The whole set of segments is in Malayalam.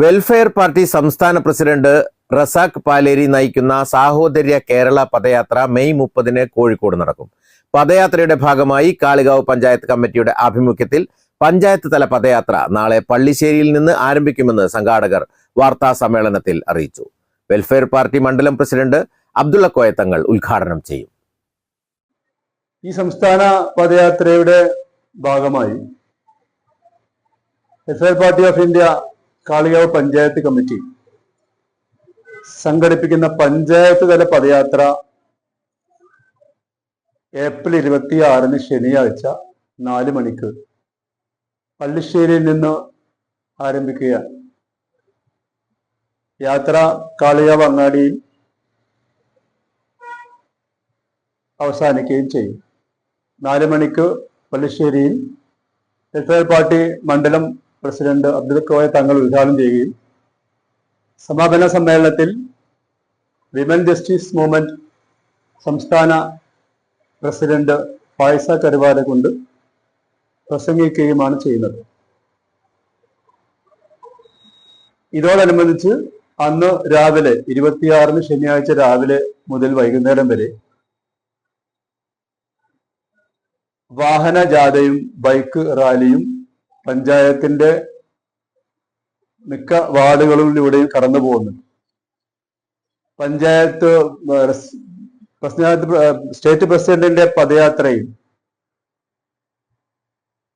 welfare party സംസ്ഥാന പ്രസിഡന്റ് റസാഖ് പാലേരി നയിക്കുന്ന സാഹോദര്യ കേരള പദയാത്ര മെയ് മുപ്പതിന് കോഴിക്കോട് നടക്കും. പദയാത്രയുടെ ഭാഗമായി കാളികാവ് പഞ്ചായത്ത് കമ്മിറ്റിയുടെ ആഭിമുഖ്യത്തിൽ പഞ്ചായത്ത് തല പദയാത്ര നാളെ പള്ളിശ്ശേരിയിൽ നിന്ന് ആരംഭിക്കുമെന്ന് സംഘാടകർ വാർത്താ സമ്മേളനത്തിൽ അറിയിച്ചു. വെൽഫെയർ പാർട്ടി മണ്ഡലം പ്രസിഡന്റ് അബ്ദുള്ള കോയത്തങ്ങൾ ഉദ്ഘാടനം ചെയ്യും. ഈ സംസ്ഥാന പദയാത്രയുടെ ഭാഗമായി welfare party of India Kalikavu panchayat committee സംഘടിപ്പിക്കുന്ന പഞ്ചായത്ത് തല പദയാത്ര ഏപ്രിൽ ഇരുപത്തി ആറിന് ശനിയാഴ്ച നാല് മണിക്ക് പള്ളിശ്ശേരിയിൽ നിന്ന് ആരംഭിക്കുകയാണ്. യാത്ര കാളികാവ് അങ്ങാടിയിൽ അവസാനിക്കുകയും ചെയ്യും. നാല് മണിക്ക് പള്ളിശ്ശേരിയിൽ വെൽഫെയർ പാർട്ടി മണ്ഡലം പ്രസിഡന്റ് അബ്ദുൽ കോയ തങ്ങൾ ഉദ്ഘാടനം ചെയ്യുകയും സമാപന സമ്മേളനത്തിൽ വിമൻ ജസ്റ്റിസ് മൂവ്മെന്റ് സംസ്ഥാന പ്രസിഡന്റ് ഫായിസ കരുവാരെ കൊണ്ട് പ്രസംഗിക്കുകയുമാണ് ചെയ്യുന്നത്. ഇതോടനുബന്ധിച്ച് അന്ന് രാവിലെ ഇരുപത്തിയാറിന് ശനിയാഴ്ച രാവിലെ മുതൽ വൈകുന്നേരം വരെ വാഹന ജാഥയും ബൈക്ക് റാലിയും പഞ്ചായത്തിന്റെ മിക്ക വാർഡുകളിലൂടെയും കടന്നു പോകുന്നുണ്ട്. പഞ്ചായത്ത് സ്റ്റേറ്റ് പ്രസിഡന്റിന്റെ പദയാത്രയും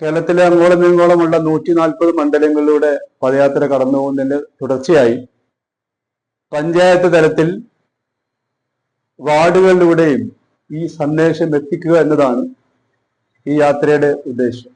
കേരളത്തിലെ അങ്ങോളം ഇങ്ങോളമുള്ള നൂറ്റി നാൽപ്പത് മണ്ഡലങ്ങളിലൂടെ പദയാത്ര കടന്നു പോകുന്നതിന്റെ തുടർച്ചയായി പഞ്ചായത്ത് തലത്തിൽ വാർഡുകളിലൂടെയും ഈ സന്ദേശം എത്തിക്കുക എന്നതാണ് ഈ യാത്രയുടെ ഉദ്ദേശം.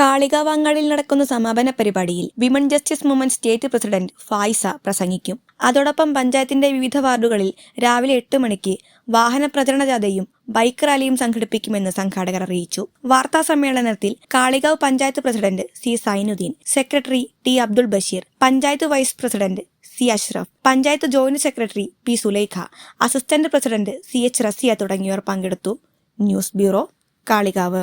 കാളികാവാങ്ങാടിൽ നടക്കുന്ന സമാപന പരിപാടിയിൽ women justice movement state president Faiza പ്രസംഗിക്കും. അതോടൊപ്പം പഞ്ചായത്തിന്റെ വിവിധ വാർഡുകളിൽ രാവിലെ എട്ട് മണിക്ക് വാഹന പ്രചരണ ജാഥയും ബൈക്ക് റാലിയും സംഘടിപ്പിക്കുമെന്ന് സംഘാടകർ അറിയിച്ചു. വാർത്താ സമ്മേളനത്തിൽ Kalikavu panchayat president C Sainuddin secretary T Abdul Basheer panchayat vice president C Ashraf panchayat joint secretary P Sulaikha assistant president C H Razia തുടങ്ങിയവർ പങ്കെടുത്തു. News bureau Kalikavu.